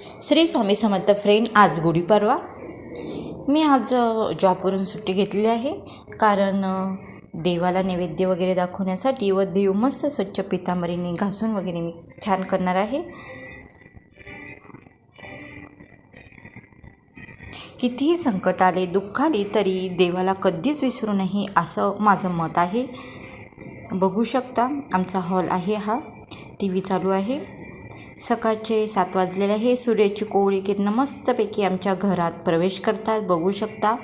Shri Swami Samarth friend आज गुढीपाडवा मी आज जॉबवरून सुट्टी घेतली आहे. कारण देवाला नैवेद्य वगैरे दाखवण्यासाठी व देव मस्त स्वच्छ पितांबरीने घासून वगैरे मी छान करणार आहे. कितीही संकट आले दुःख आले तरी देवाला कधीच विसरू नये असं माझं मत आहे. बघू शकता आमचा हॉल आहे हा. टी व्ही चालू आहे. सकाळचे सात वाजलेले आहे. सूर्याची कोवळी किरणं मस्तपैकी आमच्या घरात प्रवेश करतात. बघू शकता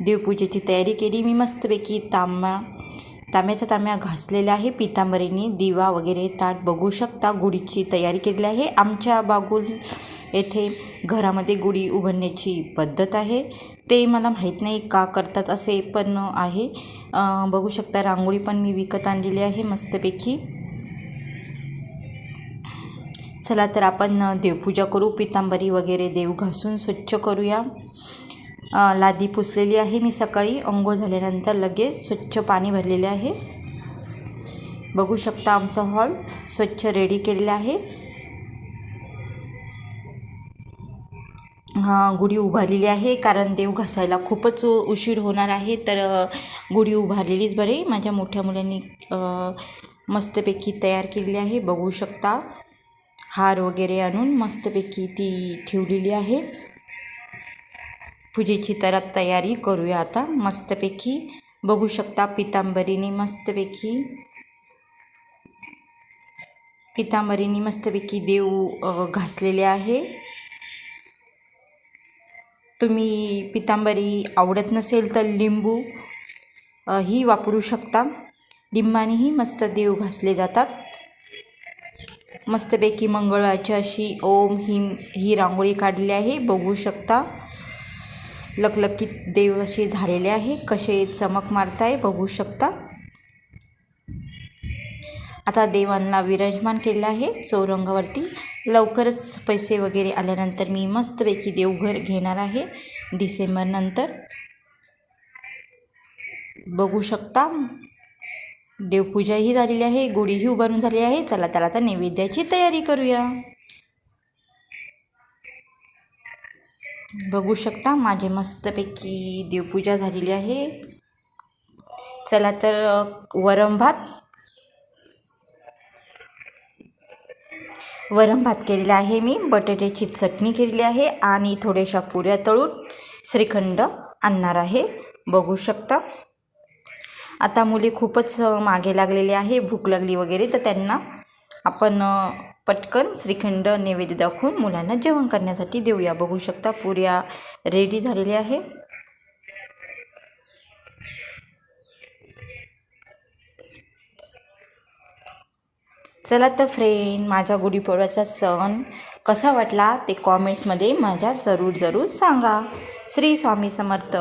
देवपूजेची तयारी केली मी मस्तपैकी. तांब्या तांब्याच्या तांब्या घासलेल्या आहे पितांबरीने. दिवा वगैरे ताट बघू शकता गुढीची तयारी केलेली आहे. आमच्या बागुल येथे घरामध्ये गुढी उभारण्याची पद्धत आहे. ते मला माहीत नाही का करतात असे पण आहे. बघू शकता रांगोळी पण मी विकत आणलेली आहे मस्तपैकी. चला तर आपण देवपूजा करू. पितांबरी वगैरे देव घासून स्वच्छ करूया. लादी पुसलेली आहे मी सकाळी. अंघोळ झाल्यानंतर लगेच स्वच्छ पाणी भरलेले आहे. बघू शकता आमचा हॉल स्वच्छ रेडी केलेला आहे. गुढी उभारलेली आहे कारण देव घासायला खूपच उशीर होणार आहे. तर गुढी उभारलेलीच बरे. माझ्या मोठ्या मुलांनी मस्तपैकी तयार केलेली आहे. बघू शकता. हार वगैरे आणून मस्तपैकी ती ठेवलेली आहे. पूजेची तर तयारी करूया आता. मस्तपैकी बघू शकता पितांबरीने मस्तपैकी. पितांबरीने मस्तपैकी देव घासलेले आहे. तुम्ही पितांबरी आवडत नसेल तर लिंबू ही वापरू शकता. लिंबानेही मस्त देव घासले जातात. मस्तपैकी मंगळाची अशी ओम ही ही रांगोळी काढली आहे. बघू शकता लकलकीत देव असे झालेले आहे. कसे चमक मारताय बघू शकता. आता देवांना विराजमान केलेलं आहे चौरंगावरती. लवकरच पैसे वगैरे आल्यानंतर मी मस्तपैकी देवघर घेणार आहे डिसेंबरनंतर बघू शकता. देवपूजाही झालेली आहे गुढीही उभारून झाली आहे. चला त्याला आता नैवेद्याची तयारी करूया. बघू शकता माझे मस्तपैकी देवपूजा झालेली आहे. चला तर वरम भात. वरम भात केलेला आहे मी बटाट्याची चटणी केलेली आहे आणि थोड्याशा पुऱ्या तळून श्रीखंड आणणार आहे. बघू शकता. आता मुली खूपच मागे लागलेली आहे भूक लागली वगैरे तर त्यांना आपण पटकन श्रीखंड नैवेद्य दाखवून मुलांना जेवण करण्यासाठी देऊया. बघू शकता पुऱ्या रेडी झालेल्या आहे. चला तर फ्रेंड माझ्या गुढीपाडव्याचा सण कसा वाटला ते कॉमेंट्समध्ये माझ्या जरूर जरूर सांगा. श्री स्वामी समर्थ.